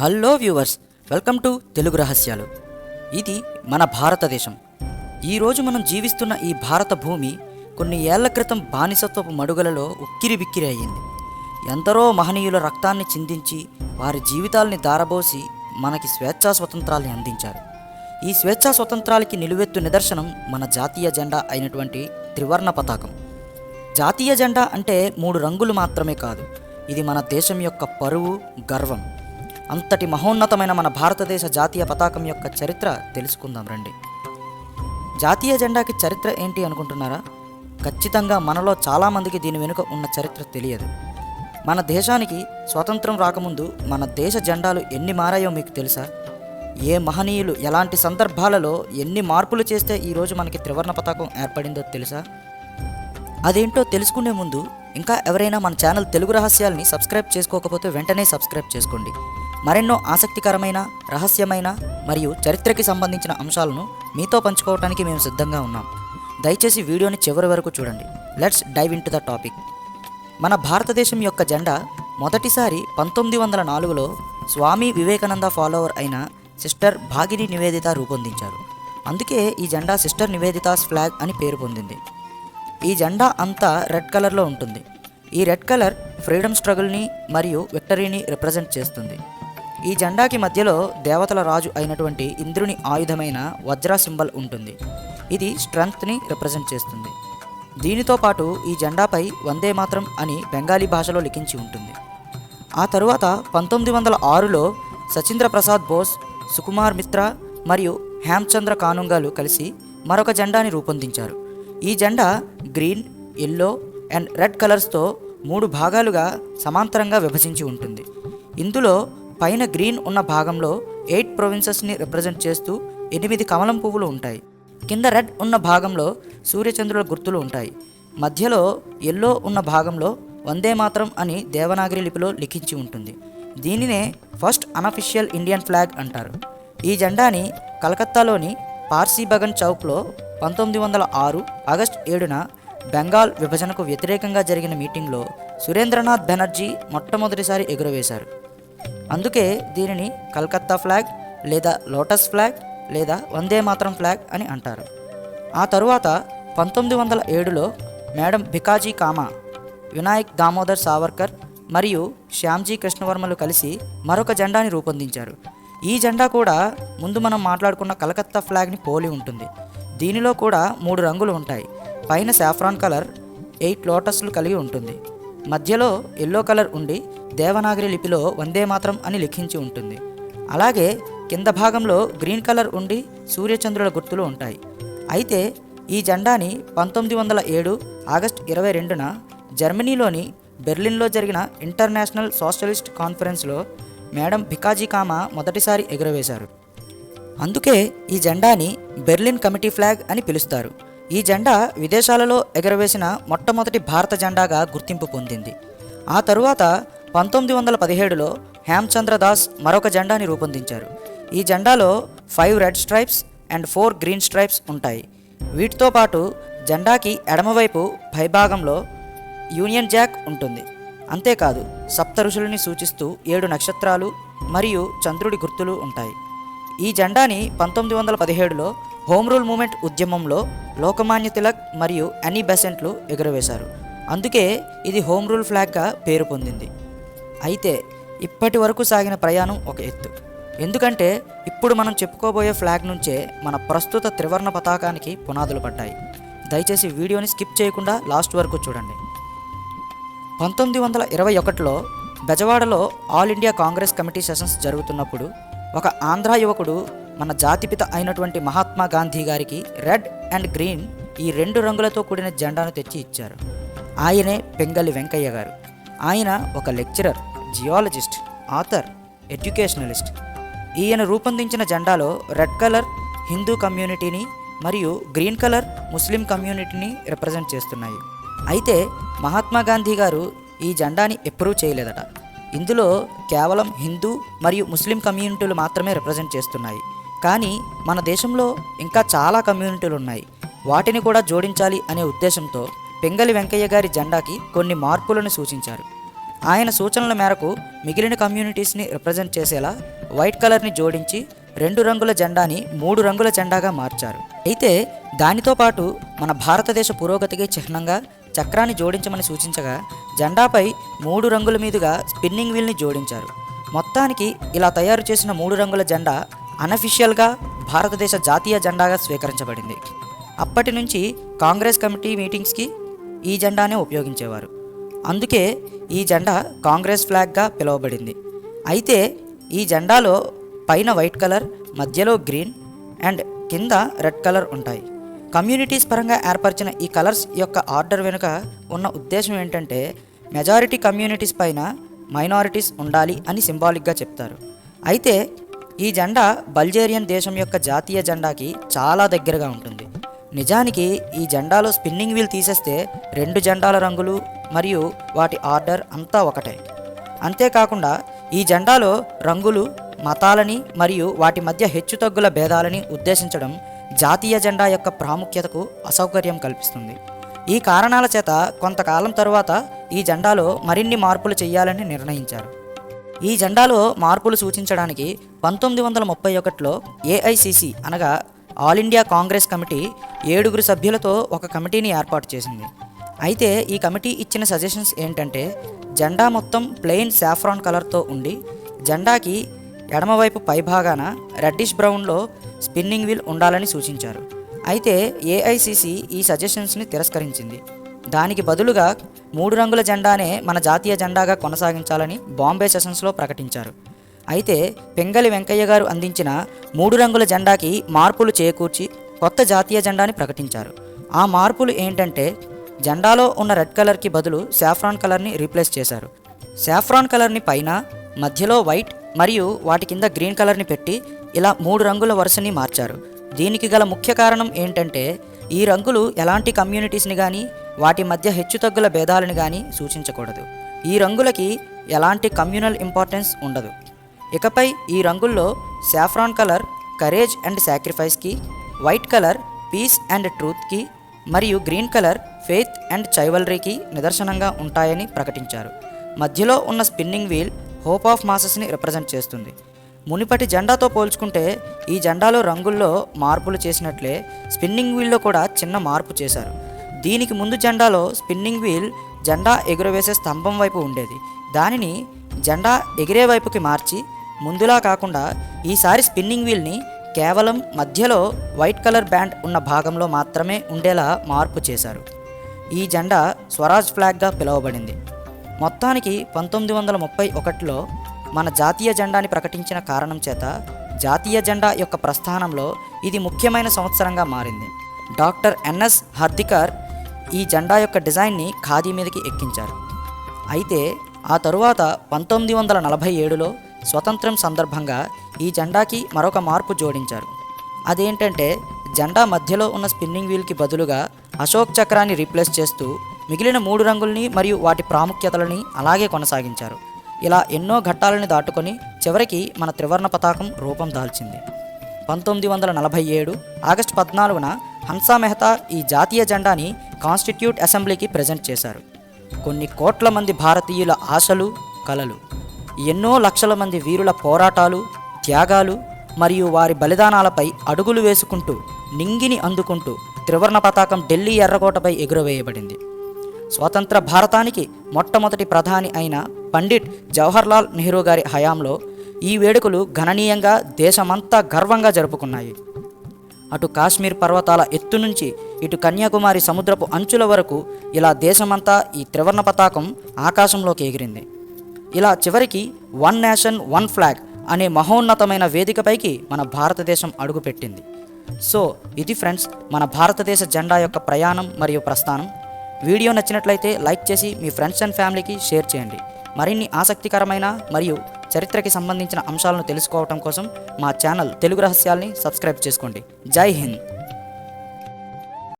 Hello viewers welcome to Telugu రహస్యాలు. ఇది మన భారతదేశం. ఈరోజు మనం జీవిస్తున్న ఈ భారత భూమి కొన్ని ఏళ్ళ క్రితం బానిసత్వపు మడుగలలో ఉక్కిరి బిక్కిరి అయ్యింది. ఎందరో మహనీయుల రక్తాన్ని చిందించి వారి జీవితాల్ని దారబోసి మనకి స్వేచ్ఛా స్వతంత్రాల్ని అందించారు. ఈ స్వేచ్ఛా స్వతంత్రాలకి నిలువెత్తు నిదర్శనం మన జాతీయ జెండా అయినటువంటి త్రివర్ణ పతాకం. జాతీయ జెండా అంటే మూడు రంగులు మాత్రమే కాదు ఇది మన దేశం యొక్క పరువు గర్వం. అంతటి మహోన్నతమైన మన భారతదేశ జాతీయ పతాకం యొక్క చరిత్ర తెలుసుకుందాం రండి. జాతీయ జెండాకి చరిత్ర ఏంటి అనుకుంటున్నారా? ఖచ్చితంగా మనలో చాలామందికి దీని వెనుక ఉన్న చరిత్ర తెలియదు. మన దేశానికి స్వాతంత్రం రాకముందు మన దేశ జెండాలు ఎన్ని మారాయో మీకు తెలుసా? ఏ మహనీయులు ఎలాంటి సందర్భాలలో ఎన్ని మార్పులు చేస్తే ఈరోజు మనకి త్రివర్ణ పతాకం ఏర్పడిందో తెలుసా? అదేంటో తెలుసుకునే ముందు ఇంకా ఎవరైనా మన ఛానల్ తెలుగు రహస్యాల్ని సబ్స్క్రైబ్ చేసుకోకపోతే వెంటనే సబ్స్క్రైబ్ చేసుకోండి. మరెన్నో ఆసక్తికరమైన రహస్యమైన మరియు చరిత్రకి సంబంధించిన అంశాలను మీతో పంచుకోవడానికి మేము సిద్ధంగా ఉన్నాం. దయచేసి వీడియోని చివరి వరకు చూడండి. Let's dive into the topic మన భారతదేశం యొక్క జెండా మొదటిసారి పంతొమ్మిది వందల నాలుగులో స్వామి వివేకానంద ఫాలోవర్ అయిన సిస్టర్ భాగిని నివేదిత రూపొందించారు. అందుకే ఈ జెండా సిస్టర్ నివేదితాస్ ఫ్లాగ్ అని పేరు పొందింది. ఈ జెండా అంతా రెడ్ కలర్లో ఉంటుంది. ఈ రెడ్ కలర్ ఫ్రీడమ్ స్ట్రగుల్ని మరియు విక్టరీని రిప్రజెంట్ చేస్తుంది. ఈ జెండాకి మధ్యలో దేవతల రాజు అయినటువంటి ఇంద్రుని ఆయుధమైన వజ్ర సింబల్ ఉంటుంది. ఇది స్ట్రెంగ్త్ని రిప్రజెంట్ చేస్తుంది. దీనితో పాటు ఈ జెండాపై వందే మాత్రం అని బెంగాలీ భాషలో లిఖించి ఉంటుంది. ఆ తరువాత పంతొమ్మిది వందల ఆరులో సచీంద్ర ప్రసాద్ బోస్ సుకుమార్ మిత్రా మరియు హేమ్చంద్ర కానుంగాలు కలిసి మరొక జెండాని రూపొందించారు. ఈ జెండా గ్రీన్ ఎల్లో అండ్ రెడ్ కలర్స్తో మూడు భాగాలుగా సమాంతరంగా విభజించి ఉంటుంది. ఇందులో పైన గ్రీన్ ఉన్న భాగంలో ఎయిట్ ప్రొవిన్సెస్ని రిప్రజెంట్ చేస్తూ ఎనిమిది కమలం పువ్వులు ఉంటాయి. కింద రెడ్ ఉన్న భాగంలో సూర్యచంద్రుల గుర్తులు ఉంటాయి. మధ్యలో ఎల్లో ఉన్న భాగంలో వందే మాత్రం అని దేవనాగరి లిపిలో లిఖించి ఉంటుంది. దీనినే ఫస్ట్ అనఫిషియల్ ఇండియన్ ఫ్లాగ్ అంటారు. ఈ జెండాని కలకత్తాలోని పార్సీబగన్ చౌక్లో పంతొమ్మిది వందల ఆరు ఆగస్ట్ ఏడున బెంగాల్ విభజనకు వ్యతిరేకంగా జరిగిన మీటింగ్లో సురేంద్రనాథ్ బెనర్జీ మొట్టమొదటిసారి ఎగురవేశారు. అందుకే దీనిని కలకత్తా ఫ్లాగ్ లేదా లోటస్ ఫ్లాగ్ లేదా వందే మాత్రం ఫ్లాగ్ అని అంటారు. ఆ తరువాత పంతొమ్మిది వందల ఏడులో మేడం భికాజీ కామా వినాయక్ దామోదర్ సావర్కర్ మరియు శ్యామ్జీ కృష్ణవర్మలు కలిసి మరొక జెండాని రూపొందించారు. ఈ జెండా కూడా ముందు మనం మాట్లాడుకున్న కలకత్తా ఫ్లాగ్ని పోలి ఉంటుంది. దీనిలో కూడా మూడు రంగులు ఉంటాయి. పైన సాఫ్రాన్ కలర్ ఎయిట్ లోటస్లు కలిగి ఉంటుంది. మధ్యలో ఎల్లో కలర్ ఉండి దేవనాగరి లిపిలో వందే మాత్రం అని లిఖించి ఉంటుంది. అలాగే కింద భాగంలో గ్రీన్ కలర్ ఉండి సూర్యచంద్రుల గుర్తులు ఉంటాయి. అయితే ఈ జెండాని పంతొమ్మిది వందల ఏడు ఆగస్ట్ ఇరవై రెండున జర్మనీలోని బెర్లిన్లో జరిగిన ఇంటర్నేషనల్ సోషలిస్ట్ కాన్ఫరెన్స్లో మేడం భికాజీ కామా మొదటిసారి ఎగురవేశారు. అందుకే ఈ జెండాని బెర్లిన్ కమిటీ ఫ్లాగ్ అని పిలుస్తారు. ఈ జెండా విదేశాలలో ఎగరవేసిన మొట్టమొదటి భారత జెండాగా గుర్తింపు పొందింది. ఆ తరువాత పంతొమ్మిది వందల పదిహేడులో హేమ్చంద్ర దాస్ మరొక జెండాని రూపొందించారు. ఈ జెండాలో five red stripes and four green stripes ఉంటాయి. వీటితో పాటు జెండాకి ఎడమవైపు పైభాగంలో యూనియన్ జాక్ ఉంటుంది. అంతేకాదు సప్త ఋషులని సూచిస్తూ ఏడు నక్షత్రాలు మరియు చంద్రుడి గుర్తులు ఉంటాయి. ఈ జెండాని పంతొమ్మిది వందల పదిహేడులో హోమ్ రూల్ మూమెంట్ ఉద్యమంలో లోకమాన్య తిలక్ మరియు అనీ బెసెంట్లు ఎగురవేశారు. అందుకే ఇది హోమ్ రూల్ ఫ్లాగ్గా పేరు పొందింది. అయితే ఇప్పటి వరకు సాగిన ప్రయాణం ఒక ఎత్తు. ఎందుకంటే ఇప్పుడు మనం చెప్పుకోబోయే ఫ్లాగ్ నుంచే మన ప్రస్తుత త్రివర్ణ పతాకానికి పునాదులు పడ్డాయి. దయచేసి వీడియోని స్కిప్ చేయకుండా లాస్ట్ వరకు చూడండి. పంతొమ్మిది వందల ఇరవై ఒకటిలో బెజవాడలో all India Congress committee sessions జరుగుతున్నప్పుడు ఒక ఆంధ్ర యువకుడు మన జాతిపిత అయినటువంటి మహాత్మా గాంధీ గారికి రెడ్ అండ్ గ్రీన్ ఈ రెండు రంగులతో కూడిన జెండాను తెచ్చి ఇచ్చారు. ఆయనే పెంగలి వెంకయ్య గారు. ఆయన ఒక లెక్చరర్ జియాలజిస్ట్ ఆథర్ ఎడ్యుకేషనలిస్ట్. ఈయన రూపొందించిన జెండాలో రెడ్ కలర్ హిందూ కమ్యూనిటీని మరియు గ్రీన్ కలర్ ముస్లిం కమ్యూనిటీని రిప్రజెంట్ చేస్తున్నాయి. అయితే మహాత్మా గాంధీ గారు ఈ జెండాని ఎప్రూవ్ చేయలేదట. ఇందులో కేవలం హిందూ మరియు ముస్లిం కమ్యూనిటీలు మాత్రమే రిప్రజెంట్ చేస్తున్నాయి. కానీ మన దేశంలో ఇంకా చాలా కమ్యూనిటీలు ఉన్నాయి. వాటిని కూడా జోడించాలి అనే ఉద్దేశంతో పెంగలి వెంకయ్య గారి జెండాకి కొన్ని మార్పులను సూచించారు. ఆయన సూచనల మేరకు మిగిలిన కమ్యూనిటీస్ని రిప్రజెంట్ చేసేలా వైట్ కలర్ని జోడించి రెండు రంగుల జెండాని మూడు రంగుల జెండాగా మార్చారు. అయితే దానితో పాటు మన భారతదేశ పురోగతికి చిహ్నంగా చక్రాన్ని జోడించమని సూచించగా జెండాపై మూడు రంగుల మీదుగా స్పిన్నింగ్ వీల్ని జోడించారు. మొత్తానికి ఇలా తయారు చేసిన మూడు రంగుల జెండా అనఫిషియల్గా భారతదేశ జాతీయ జెండాగా స్వీకరించబడింది. అప్పటి నుంచి కాంగ్రెస్ కమిటీ మీటింగ్స్కి ఈ జెండానే ఉపయోగించేవారు. అందుకే ఈ జెండా కాంగ్రెస్ ఫ్లాగ్గా పిలువబడింది. అయితే ఈ జెండాలో పైన వైట్ కలర్ మధ్యలో గ్రీన్ అండ్ కింద రెడ్ కలర్ ఉంటాయి. కమ్యూనిటీస్ పరంగా ఏర్పరిచిన ఈ కలర్స్ యొక్క ఆర్డర్ వెనుక ఉన్న ఉద్దేశం ఏంటంటే మెజారిటీ కమ్యూనిటీస్ పైన మైనారిటీస్ ఉండాలి అని సింబాలిక్గా చెప్తారు. అయితే ఈ జెండా బల్జేరియన్ దేశం యొక్క జాతీయ జెండాకి చాలా దగ్గరగా ఉంటుంది. నిజానికి ఈ జెండాలో స్పిన్నింగ్ వీల్ తీసేస్తే రెండు జెండాల రంగులు మరియు వాటి ఆర్డర్ అంతా ఒకటే. అంతేకాకుండా ఈ జెండాలో రంగులు మతాలని మరియు వాటి మధ్య హెచ్చుతగ్గుల భేదాలని ఉద్దేశించడం జాతీయ జెండా యొక్క ప్రాముఖ్యతకు అసౌకర్యం కల్పిస్తుంది. ఈ కారణాల చేత కొంతకాలం తరువాత ఈ జెండాలో మరిన్ని మార్పులు చేయాలని నిర్ణయించారు. ఈ జెండాలో మార్పులు సూచించడానికి పంతొమ్మిది వందల ముప్పై ఒకటిలో ఏఐసిసి అనగా ఆల్ ఇండియా కాంగ్రెస్ కమిటీ ఏడుగురు సభ్యులతో ఒక కమిటీని ఏర్పాటు చేసింది. అయితే ఈ కమిటీ ఇచ్చిన సజెషన్స్ ఏంటంటే జెండా మొత్తం ప్లెయిన్ సాఫ్రాన్ కలర్తో ఉండి జెండాకి ఎడమవైపు పైభాగాన రెడ్డిష్ బ్రౌన్లో స్పిన్నింగ్ వీల్ ఉండాలని సూచించారు. అయితే ఏఐసిసి ఈ సజెషన్స్ని తిరస్కరించింది. దానికి బదులుగా మూడు రంగుల జెండానే మన జాతీయ జెండాగా కొనసాగించాలని బాంబే సెషన్స్లో ప్రకటించారు. అయితే పెంగలి వెంకయ్య గారు అందించిన మూడు రంగుల జెండాకి మార్పులు చేకూర్చి కొత్త జాతీయ జెండాని ప్రకటించారు. ఆ మార్పులు ఏంటంటే జెండాలో ఉన్న రెడ్ కలర్కి బదులు సాఫ్రాన్ కలర్ని రీప్లేస్ చేశారు. సాఫ్రాన్ కలర్ని పైన మధ్యలో వైట్ మరియు వాటి కింద గ్రీన్ కలర్ని పెట్టి ఇలా మూడు రంగుల వరుసని మార్చారు. దీనికి గల ముఖ్య కారణం ఏంటంటే ఈ రంగులు ఎలాంటి కమ్యూనిటీస్ని కానీ వాటి మధ్య హెచ్చుతగ్గుల భేదాలను కానీ సూచించకూడదు. ఈ రంగులకి ఎలాంటి కమ్యూనల్ ఇంపార్టెన్స్ ఉండదు. ఇకపై ఈ రంగుల్లో సాఫ్రాన్ కలర్ కరేజ్ అండ్ సాక్రిఫైస్కి వైట్ కలర్ పీస్ అండ్ ట్రూత్కి మరియు గ్రీన్ కలర్ ఫెయిత్ అండ్ చైవలరీకి నిదర్శనంగా ఉంటాయని ప్రకటించారు. మధ్యలో ఉన్న స్పిన్నింగ్ వీల్ హోప్ ఆఫ్ మాసెస్ని రిప్రజెంట్ చేస్తుంది. మునిపటి జెండాతో పోల్చుకుంటే ఈ జెండాలో రంగుల్లో మార్పులు చేసినట్లే స్పిన్నింగ్ వీల్లో కూడా చిన్న మార్పు చేశారు. దీనికి ముందు జెండాలో స్పిన్నింగ్ వీల్ జెండా ఎగురవేసే స్తంభం వైపు ఉండేది. దానిని జెండా ఎగిరే వైపుకి మార్చి ముందులా కాకుండా ఈసారి స్పిన్నింగ్ వీల్ని కేవలం మధ్యలో వైట్ కలర్ బ్యాండ్ ఉన్న భాగంలో మాత్రమే ఉండేలా మార్పు చేశారు. ఈ జెండా స్వరాజ్ ఫ్లాగ్గా పిలువబడింది. మొత్తానికి పంతొమ్మిది వందల ముప్పై ఒకటిలో మన జాతీయ జెండాని ప్రకటించిన కారణం చేత జాతీయ జెండా యొక్క ప్రస్థానంలో ఇది ముఖ్యమైన సంవత్సరంగా మారింది. డాక్టర్ ఎన్ఎస్ హర్దికర్ ఈ జెండా యొక్క డిజైన్ని ఖాదీ మీదకి ఎక్కించారు. అయితే ఆ తరువాత పంతొమ్మిది వందల నలభై ఏడులో స్వతంత్రం సందర్భంగా ఈ జెండాకి మరొక మార్పు జోడించారు. అదేంటంటే జెండా మధ్యలో ఉన్న స్పిన్నింగ్ వీల్కి బదులుగా అశోక్ చక్రాన్ని రీప్లేస్ చేస్తూ మిగిలిన మూడు రంగుల్ని మరియు వాటి ప్రాముఖ్యతలని అలాగే కొనసాగించారు. ఇలా ఎన్నో ఘట్టాలని దాటుకొని చివరికి మన త్రివర్ణ పతాకం రూపం దాల్చింది. పంతొమ్మిది వందల నలభై ఏడు ఆగస్టు పద్నాలుగున హన్సా మెహతా ఈ జాతీయ జెండాని కాన్స్టిట్యూట్ అసెంబ్లీకి ప్రజెంట్ చేశారు. కొన్ని కోట్ల మంది భారతీయుల ఆశలు కలలు. ఎన్నో లక్షల మంది వీరుల పోరాటాలు త్యాగాలు మరియు వారి బలిదానాలపై అడుగులు వేసుకుంటూ నింగిని అందుకుంటూ త్రివర్ణ పతాకం ఢిల్లీ ఎర్రకోటపై ఎగురవేయబడింది. స్వతంత్ర భారతానికి మొట్టమొదటి ప్రధాని అయిన పండిట్ జవహర్లాల్ నెహ్రూ గారి హయాంలో ఈ వేడుకలు గణనీయంగా దేశమంతా గర్వంగా జరుపుకున్నాయి. అటు కాశ్మీర్ పర్వతాల ఎత్తు నుంచి ఇటు కన్యాకుమారి సముద్రపు అంచుల వరకు ఇలా దేశమంతా ఈ త్రివర్ణ పతాకం ఆకాశంలోకి ఎగిరింది. ఇలా చివరికి వన్ నేషన్ వన్ ఫ్లాగ్ అనే మహోన్నతమైన వేదికపైకి మన భారతదేశం అడుగుపెట్టింది. సో ఇది ఫ్రెండ్స్ మన భారతదేశ జెండా యొక్క ప్రయాణం మరియు ప్రస్థానం. వీడియో నచ్చినట్లయితే లైక్ చేసి మీ ఫ్రెండ్స్ అండ్ ఫ్యామిలీకి షేర్ చేయండి. మరిన్ని ఆసక్తికరమైన మరియు చరిత్రకి సంబంధించిన అంశాలను తెలుసుకోవటం కోసం మా ఛానల్ తెలుగు రహస్యాల్ని సబ్స్క్రైబ్ చేసుకోండి. జై హింద్!